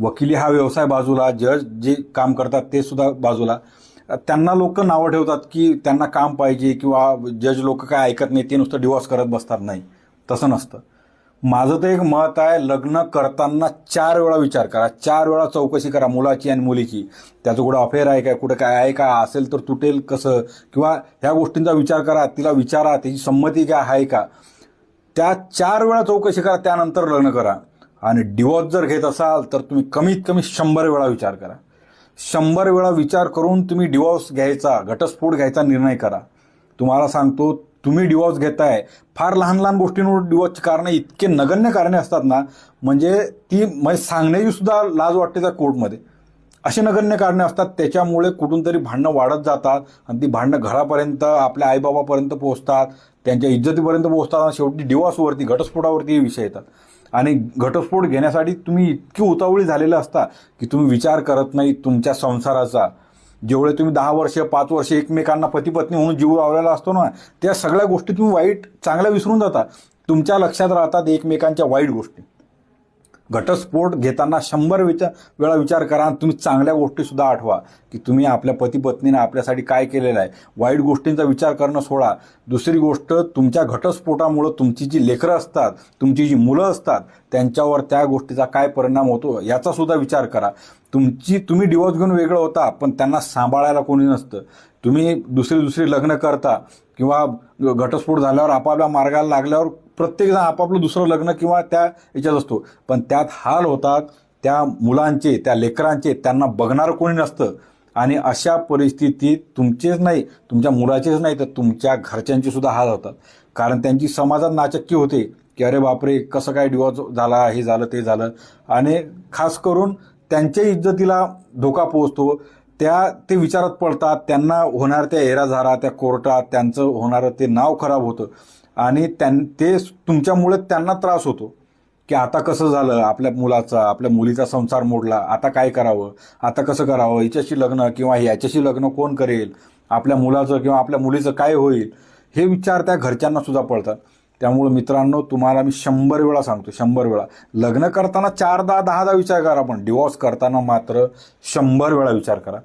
वकिली हा व्यवसाय बाजूला जज जे काम करतात ते सुद्धा बाजूला. त्यांना लोक नावं ठेवतात की त्यांना काम पाहिजे किंवा जज लोक काय ऐकत नाही ते नुसतं डिवॉर्स करत बसतात. नाही तसं नसतं. माझं तर एक मत आहे लग्न करताना चार वेळा विचार करा. चार वेळा चौकशी करा मुलाची आणि मुलीची. त्याचं कुठं अफेअर आहे काय कुठं काय आहे का असेल तर तुटेल कसं? किंवा ह्या गोष्टींचा विचार करा तिला विचारा त्याची संमती काय आहे का? त्या चार वेळा चौकशी करा त्यानंतर लग्न करा. आणि डिवॉर्स जर घेत असाल तर तुम्ही कमीत कमी शंभर वेळा विचार करा. शंभर वेळा विचार करून तुम्ही डिवॉर्स घ्यायचा घटस्फोट घ्यायचा निर्णय करा. तुम्हाला सांगतो तुम्ही डिवॉर्स घेताय. फार लहान लहान गोष्टींवर डिवॉर्सची कारणं इतके नगण्य कारणे असतात ना म्हणजे ती म्हणजे सांगण्याची सुद्धा लाज वाटते त्या कोर्टमध्ये अशी नगण्य कारणे असतात त्याच्यामुळे कुठून तरी भांडणं वाढत जातात आणि ती भांडणं घरापर्यंत आपल्या आईबाबापर्यंत पोहोचतात त्यांच्या इज्जतीपर्यंत पोहोचतात आणि शेवटी डिवॉर्सवरती घटस्फोटावरती हे विषय येतात. आणि घटस्फोट घेण्यासाठी तुम्ही इतकी उतावळी झालेलं असता की तुम्ही विचार करत नाही तुमच्या संसाराचा. जेवढे तुम्ही दहा वर्ष पाच वर्ष एकमेकांना पतीपत्नी म्हणून जीव लावलेला असतो ना त्या सगळ्या गोष्टी तुम्ही वाईट चांगल्या विसरून जाता. तुमच्या लक्षात राहतात एकमेकांच्या वाईट गोष्टी. घटस्फोट घेताना शंभर विचार वेळा विचार करा आणि तुम्ही चांगल्या गोष्टी सुद्धा आठवा. की तुम्ही आपल्या पती पत्नीने आपल्यासाठी काय केलेलं आहे? वाईट गोष्टींचा विचार करणं सोडा. दुसरी गोष्ट तुमच्या घटस्फोटामुळं तुमची जी लेकरं असतात तुमची जी मुलं असतात त्यांच्यावर त्या गोष्टीचा काय परिणाम होतो याचा सुद्धा विचार करा. तुमची तुम्ही डिवोर्स घेऊन वेगळं होता पण त्यांना सांभाळायला कोणी नसतं. तुम्ही दुसरी दुसरी लग्न करता किंवा घटस्फोट झाल्यावर आपापल्या मार्गाला लागल्यावर प्रत्येकजण आपापलं दुसरं लग्न किंवा त्या याच्यात असतो. पण त्यात हाल होतात त्या मुलांचे त्या लेकरांचे त्यांना बघणारं कोणी नसतं. आणि अशा परिस्थितीत तुमचेच नाही तुमच्या मुलाचेच नाही तर तुमच्या घरच्यांचे सुद्धा हाल होतात. कारण त्यांची समाजात नाचक्की होते की अरे बापरे कसं काय डिवॉर्स झाला हे झालं ते झालं. आणि खास करून त्यांच्या इज्जतीला धोका पोहोचतो. त्या ते विचारात पडतात त्यांना होणार त्या हेराझारा त्या कोर्टात त्यांचं होणारं ते नाव खराब होतं. आणि त्यां ते तुमच्यामुळे त्यांना त्रास होतो. की आता कसं झालं आपल्या मुलाचा आपल्या मुलीचा संसार मोडला आता काय करावं आता कसं करावं हिच्याशी लग्न किंवा याच्याशी लग्न कोण करेल आपल्या मुलाचं किंवा आपल्या मुलीचं काय होईल हे विचार त्या घरच्यांना सुद्धा पडतात. त्यामुळे मित्रांनो तुम्हाला मी शंभर वेळा सांगतो शंभर वेळा. लग्न करताना चारदा दहादा विचार करा पण डिवॉर्स करताना मात्र शंभर वेळा विचार करा.